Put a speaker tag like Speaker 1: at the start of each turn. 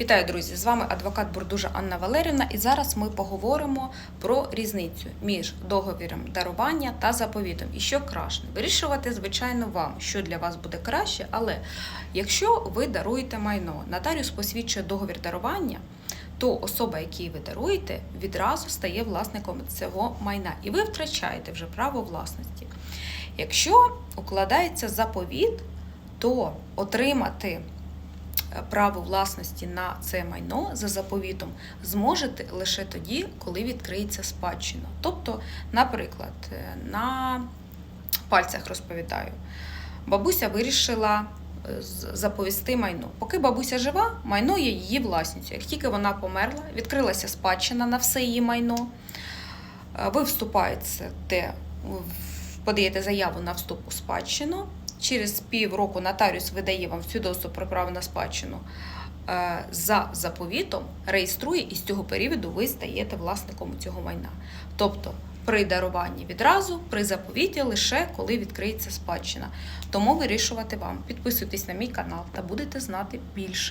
Speaker 1: Вітаю, друзі! З вами адвокат Бурдужа Анна Валерівна, і зараз ми поговоримо про різницю між договіром дарування та заповітом. І що краще. Вирішувати, звичайно, вам, що для вас буде краще, але якщо ви даруєте майно, нотаріус посвідчує договір дарування, то особа, якій ви даруєте, відразу стає власником цього майна, і ви втрачаєте вже право власності. Якщо укладається заповіт, то отримати право власності на це майно за заповітом зможете лише тоді, коли відкриється спадщина. Тобто, наприклад, е, на пальцях розповідаю, бабуся вирішила е, заповісти майно. Поки бабуся жива, майно є її власністю. Як тільки вона померла, відкрилася спадщина на все її майно. Е, Ви вступаєте, подаєте заяву на вступ у спадщину. Через півроку нотаріус видає вам свідоцтво про право на спадщину е, за заповітом, реєструє і з цього періоду ви стаєте власником цього майна. Тобто при даруванні відразу, при заповіті лише коли відкриється спадщина. Тому вирішувати вам. Підписуйтесь на мій канал та будете знати більше.